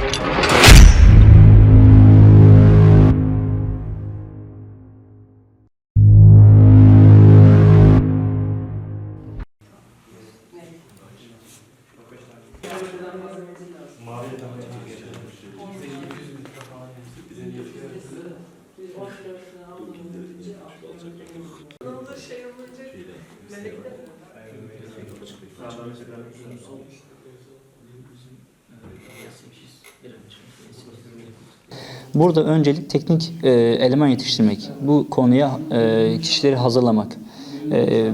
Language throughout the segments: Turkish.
Melekte mi? Aynen. Melekte mi? Aynen. Melekte mi? Burada öncelik teknik e, eleman yetiştirmek. Bu konuya e, kişileri hazırlamak. E,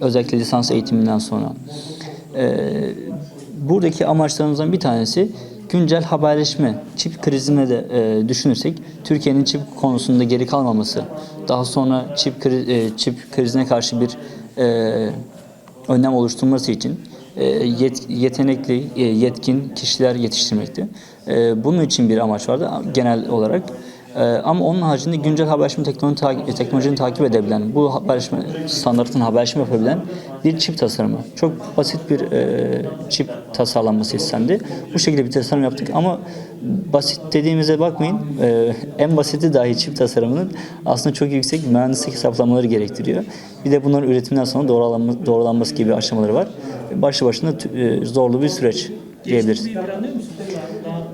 özellikle lisans eğitiminden sonra. E, buradaki amaçlarımızdan bir tanesi güncel haberleşme, çip krizine de e, düşünürsek Türkiye'nin çip konusunda geri kalmaması, daha sonra çip, kri- e, çip krizine karşı bir e, önlem oluşturması için yet- yetenekli, e, yetkin kişiler yetiştirmekti. E, Bunun için bir amaç vardı genel olarak. E, Ama onun haricinde güncel haberleşme teknoloji, ta- teknolojini takip edebilen, bu haberleşme standartın haberleşme yapabilen bir çip tasarımı. Çok basit bir e, çip tasarlanması istendi. Bu şekilde bir tasarım yaptık ama basit dediğimize bakmayın. E, en basiti dahi çip tasarımının aslında çok yüksek mühendislik hesaplamaları gerektiriyor. Bir de bunların üretiminden sonra doğrulanması, doğrulanması gibi aşamaları var. Başlı başına e, zorlu bir süreç diyebiliriz.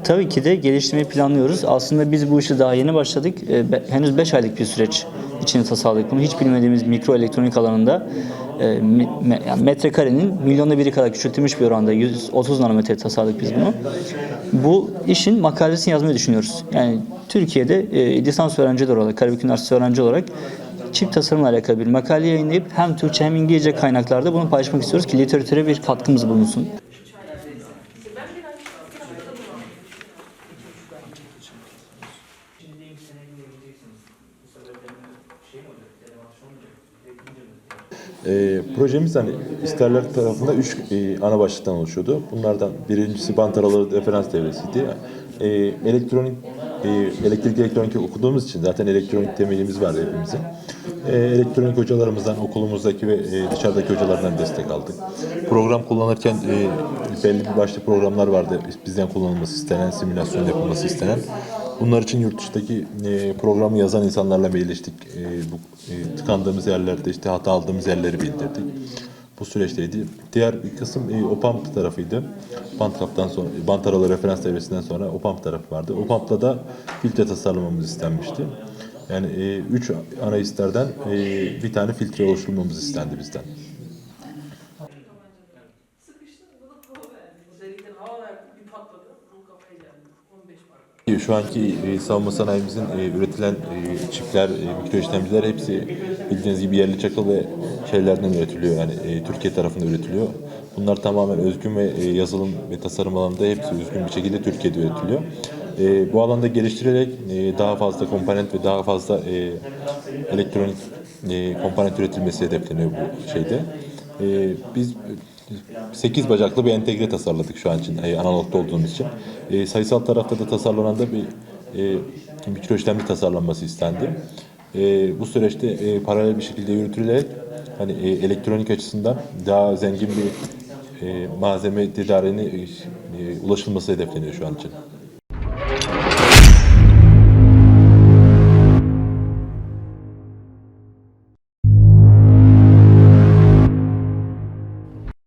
Tabii ki de geliştirmeyi planlıyoruz. Aslında biz bu işe daha yeni başladık. E, be- henüz 5 aylık bir süreç içinde tasarladık bunu. Hiç bilmediğimiz mikro elektronik alanında e, me- yani metrekarenin milyonda biri kadar küçültülmüş bir oranda 130 nanometre tasarladık biz bunu. Bu işin makalesini yazmayı düşünüyoruz. Yani Türkiye'de e, lisans öğrenciler olarak, Karabük Üniversitesi öğrenci olarak çip tasarımla alakalı bir makale yayınlayıp hem Türkçe hem İngilizce kaynaklarda bunu paylaşmak istiyoruz ki literatüre bir katkımız bulunsun. E, projemiz hani isterler tarafında üç e, ana başlıktan oluşuyordu. Bunlardan birincisi bant araları referans devresiydi. E, elektronik e, elektrik elektronik okuduğumuz için zaten elektronik temelimiz vardı hepimizin. E, elektronik hocalarımızdan, okulumuzdaki ve e, dışarıdaki hocalardan destek aldık. Program kullanırken e, belli bir başlı programlar vardı. Bizden kullanılması istenen, simülasyon yapılması istenen. Bunlar için yurt dışındaki e, programı yazan insanlarla mailleştik. E, bu e, tıkandığımız yerlerde işte hata aldığımız yerleri bildirdik. Bu süreçteydi. Diğer bir kısım e, OPAMP tarafıydı. Bandcap'tan sonra, bant aralı referans devresinden sonra OPAMP tarafı vardı. OPAMP'la da filtre tasarlamamız istenmişti. Yani e, üç analistlerden e, bir tane filtre oluşturmamız istendi bizden. Sıkıştı, bu da hava verdi. Özellikle hava verdi, bir patladı. Ama kafaya geldi. 15 parmak. Şu anki e, savunma sanayimizin e, üretilen e, çipler, e, mikro işlemciler hepsi bildiğiniz gibi yerli çakıl ve şeylerden üretiliyor. Yani e, Türkiye tarafında üretiliyor. Bunlar tamamen özgün ve e, yazılım ve tasarım alanında hepsi özgün bir şekilde Türkiye'de üretiliyor. E, bu alanda geliştirerek e, daha fazla komponent ve daha fazla elektronik komponent üretilmesi hedefleniyor bu şeyde. Biz 8 bacaklı bir entegre tasarladık şu an için e, analogda olduğumuz için. Sayısal tarafta da tasarlanan da bir mikro işlemci tasarlanması istendi. Bu süreçte paralel bir şekilde yürütülerek hani elektronik açısından daha zengin bir malzeme tedariğine e, ulaşılması hedefleniyor şu an için.